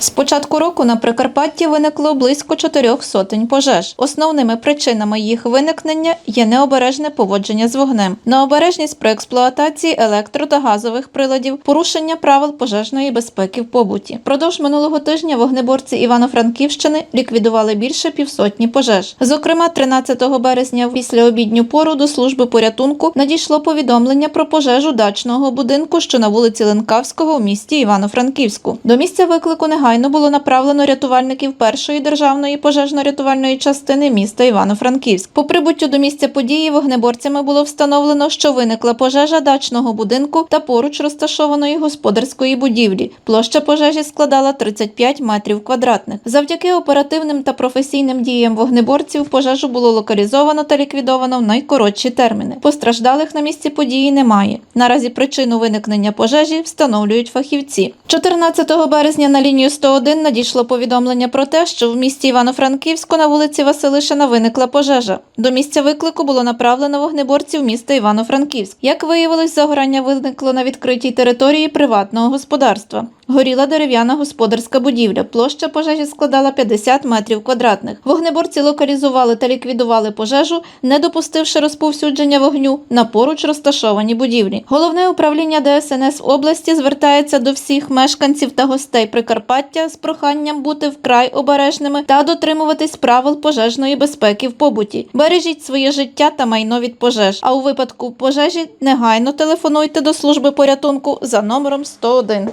З початку року на Прикарпатті виникло близько чотирьох сотень пожеж. Основними причинами їх виникнення є необережне поводження з вогнем, необережність при експлуатації електро та газових приладів, порушення правил пожежної безпеки в побуті. Продовж минулого тижня вогнеборці Івано-Франківщини ліквідували більше півсотні пожеж. Зокрема, 13 березня після обідню пору до служби порятунку надійшло повідомлення про пожежу дачного будинку, що на вулиці Ленкавського у місті Івано-Франківську. До місця виклику негайно було направлено рятувальників першої державної пожежно-рятувальної частини міста Івано-Франківськ. По прибуттю до місця події вогнеборцями було встановлено, що виникла пожежа дачного будинку та поруч розташованої господарської будівлі. Площа пожежі складала 35 метрів квадратних. Завдяки оперативним та професійним діям вогнеборців пожежу було локалізовано та ліквідовано в найкоротші терміни. Постраждалих на місці події немає. Наразі причину виникнення пожежі встановлюють фахівці. 14 березня на лінію 101 надійшло повідомлення про те, що в місті Івано-Франківську на вулиці Василишина виникла пожежа. До місця виклику було направлено вогнеборців міста Івано-Франківськ. Як виявилось, загорання виникло на відкритій території приватного господарства. Горіла дерев'яна господарська будівля. Площа пожежі складала 50 метрів квадратних. Вогнеборці локалізували та ліквідували пожежу, не допустивши розповсюдження вогню на поруч розташовані будівлі. Головне управління ДСНС області звертається до всіх мешканців та гостей Прикарпаття з проханням бути вкрай обережними та дотримуватись правил пожежної безпеки в побуті. Бережіть своє життя та майно від пожеж. А у випадку пожежі негайно телефонуйте до служби порятунку за номером 101.